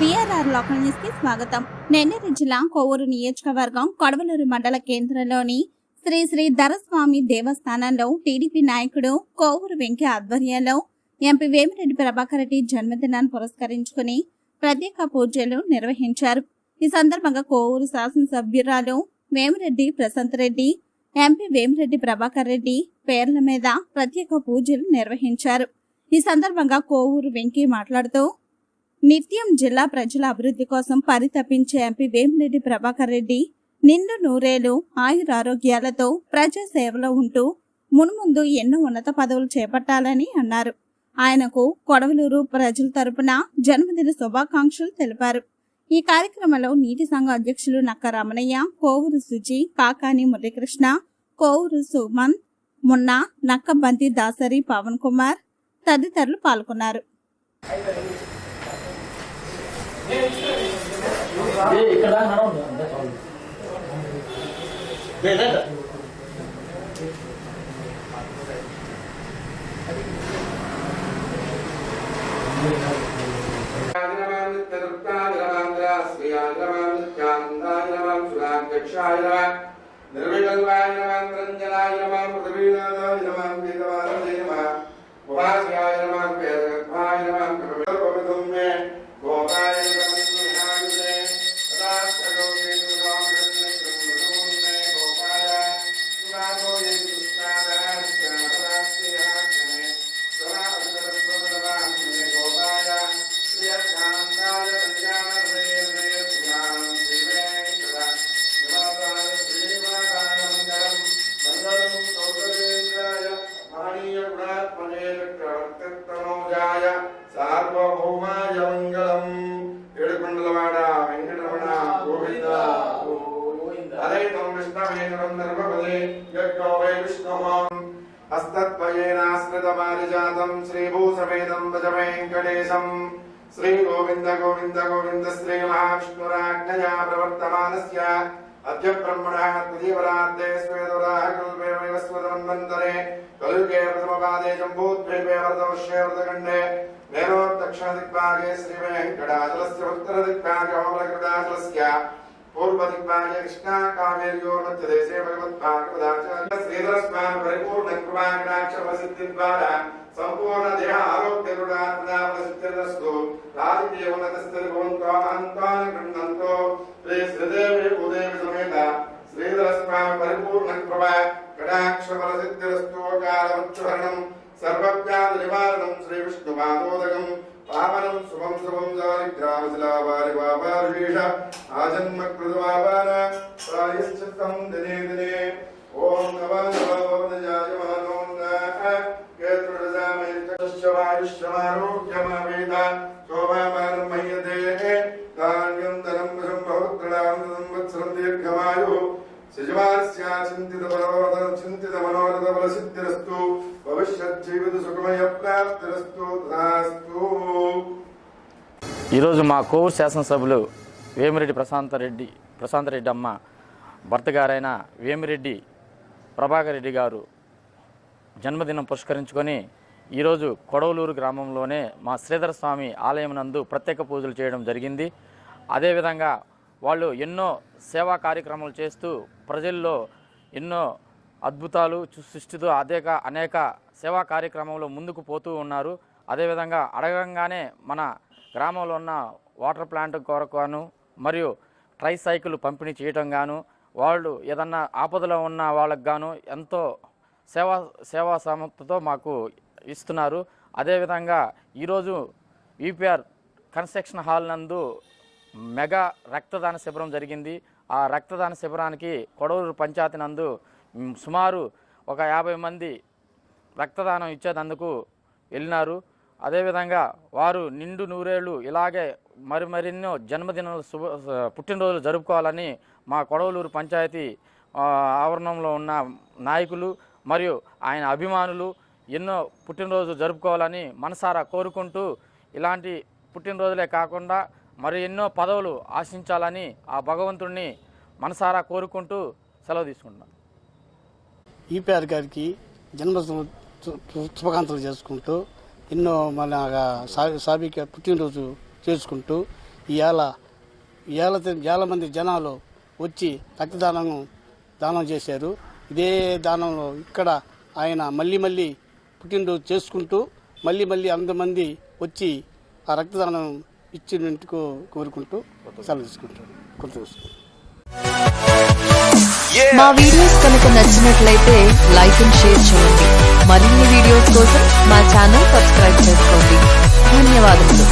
BRR local న్యూస్కి స్వాగతం. నెల్లూరు జిల్లా కోవూరు నియోజకవర్గం కొడవలూరు మండల కేంద్రంలోని శ్రీ శ్రీ ధరస్వామి దేవస్థానంలో టీడీపీ నాయకుడు కోవూరు వెంకయ్య ఆధ్వర్యంలో ఎంపీ వేమిరెడ్డి ప్రభాకర్ రెడ్డి జన్మదినాన్ని పురస్కరించుకుని ప్రత్యేక పూజలు నిర్వహించారు. ఈ సందర్భంగా కోవూరు శాసనసభ్యురాలు వేమిరెడ్డి ప్రశాంత్ రెడ్డి ఎంపీ వేమిరెడ్డి ప్రభాకర్ రెడ్డి పేర్ల మీద ప్రత్యేక పూజలు నిర్వహించారు. ఈ సందర్భంగా కోవూరు వెంకీ మాట్లాడుతూ నిత్యం జిల్లా ప్రజల అభివృద్ధి కోసం పరితపించే ఎంపీ వేమిరెడ్డి ప్రభాకర్ రెడ్డి నిండు నూరేలు ఆయురారోగ్యాలతో ప్రజా సేవలో ఉంటూ మున్ముందు ఎన్నో ఉన్నత పదవులు చేపట్టాలని అన్నారు. ఆయనకు కొడవలూరు ప్రజల తరపున జన్మదిన శుభాకాంక్షలు తెలిపారు. ఈ కార్యక్రమంలో నీటి సంఘ అధ్యక్షులు నక్క రమణయ్య కోవూరు సుజి కాకాని మురళీకృష్ణ కోవూరు సుమన్ మున్నా నక్కబంతి దాసరి పవన్ కుమార్ తదితరులు పాల్గొన్నారు. ఇక్కడ నడవండి అంతే చాలు ఏ లేదా నిర్వికల్పాయ నమః నిరంజనాయ నమః సార్వభౌమాయ మంగళం ఏడుకొండలవాడ వెంకటరమణ గోవింద. అదైతం విష్ణవేంద్రం నర్మపదే యజ్ఞో విష్ణుమాం శ్రీభూసమేదం శ్రీ గోవింద గోవింద గోవింద శ్రీ మహావిష్ణురాజ్ఞయా ప్రవర్తమానస్య. अद्य ब्रह्मणः तदीवरान्ते स्वेदुराहकुल्पेवैव स्वदमन्वन्तरे कलुगे प्रथमपादे जम्बूद्वीपे वरदवश्येवृतखण्डे मेरोर्दक्षिणदिग्भागे श्रीवेङ्कटाचलस्य उत्तरदिग्भागे अमलकृताचलस्य पूर्वदिग्भागे कृष्णाकामेर्योर्मध्यदेशे भगवद्भागवदाचार्य श्रीधरस्मान् परिपूर्णकृपाकटाक्षप्रसिद्धिद्वारा सम्पूर्णदेह आरोग्यरुणात्मदावसिद्धिरस्तु राजकीयोन्नतस्तरि भवन्तो अन्तान् गृह्णन्तो श्रीश्रीदेवी उदय പരമാത്മാ പരിപൂർണ കൃപ കടാക്ഷപരസിദ്ധിരസ്തോകാലമക്ഷുഭരണം സർവജ്ഞാനനിവാരണം ശ്രീവിഷ്ണുപാദോദകം പാവനം ശുഭം ശുഭം ജാരിഗ്രാമശിലാപാരിപാപാരുഷ ആജന്മകൃതപാപാന പ്രായശ്ചിത്തം ദിനേ ദിനേ. ഓം നവാനവാപവനജായമാനോ കേതൃരജാമേ ചശ്ചവായുഷ്യമാരോഗ്യമാവേദ ശോഭാമ చింతిత బలవర్ధన చింతిత మనోరథ బల సిద్ధిరస్తు భవిష్యత్ జీవిత సుఖమయ ప్రాప్తిరస్తు. తథాస్తు ఈరోజు మా కోవూరు శాసనసభ్యులు వేమిరెడ్డి ప్రశాంతరెడ్డి రెడ్డి రెడ్డి అమ్మ భర్త గారైన వేమిరెడ్డి ప్రభాకర్ రెడ్డి గారు జన్మదినం పురస్కరించుకొని ఈరోజు కొడవలూరు గ్రామంలోనే మా శ్రీధర స్వామి ఆలయం నందు ప్రత్యేక పూజలు చేయడం జరిగింది. అదేవిధంగా వాళ్ళు ఎన్నో సేవా కార్యక్రమాలు చేస్తూ ప్రజల్లో ఎన్నో అద్భుతాలు సృష్టితో అనేక అనేక సేవా కార్యక్రమంలో ముందుకు పోతూ ఉన్నారు. అదేవిధంగా అడగంగానే మన గ్రామంలో ఉన్న వాటర్ ప్లాంట్ కొరకును మరియు ట్రై సైకిల్ పంపిణీ చేయటం గాను వాళ్ళు ఏదన్నా ఆపదలో ఉన్న వాళ్ళకు గాను ఎంతో సేవా సేవా సమర్థతో మాకు ఇస్తున్నారు. అదేవిధంగా ఈరోజు ఈపీఆర్ కన్స్ట్రక్షన్ హాల్ నందు మెగా రక్తదాన శిబిరం జరిగింది. ఆ రక్తదాన శిబిరానికి కొడవూరు పంచాయతీ నందు సుమారు ఒక యాభై మంది రక్తదానం ఇచ్చేటందుకు వెళ్ళినారు. అదేవిధంగా వారు నిండు నూరేళ్ళు ఇలాగే మరి మరెన్నో జన్మదినాలు శుభ పుట్టినరోజులు జరుపుకోవాలని మా కొడవలూరు పంచాయతీ ఆవరణంలో ఉన్న నాయకులు మరియు ఆయన అభిమానులు ఎన్నో పుట్టినరోజు జరుపుకోవాలని మనసారా కోరుకుంటూ ఇలాంటి పుట్టినరోజులే కాకుండా మరి ఎన్నో పదవులు ఆశించాలని ఆ భగవంతుడిని మనసారా కోరుకుంటూ సెలవు తీసుకుంటున్నాను. ఈపీఆర్ గారికి జన్మ శుభాకాంక్షలు చేసుకుంటూ ఎన్నో మన సాబిక పుట్టినరోజు చేసుకుంటూ ఇవాళ ఇవాళ చాలా మంది జనాలు వచ్చి రక్తదానం దానం చేశారు. ఇదే దానంలో ఇక్కడ ఆయన మళ్ళీ మళ్ళీ పుట్టినరోజు చేసుకుంటూ మళ్ళీ మళ్ళీ అంతమంది వచ్చి ఆ రక్తదానం ఇచ్చినందుకు కోరుకుంటూ సెలవు తీసుకుంటాను. కొంత మా వీడియోస్ కనుక నచ్చినట్లయితే లైక్ అండ్ షేర్ చేయండి. మరిన్ని వీడియోస్ కోసం మా ఛానల్ సబ్స్క్రైబ్ చేసుకోండి. ధన్యవాదములు.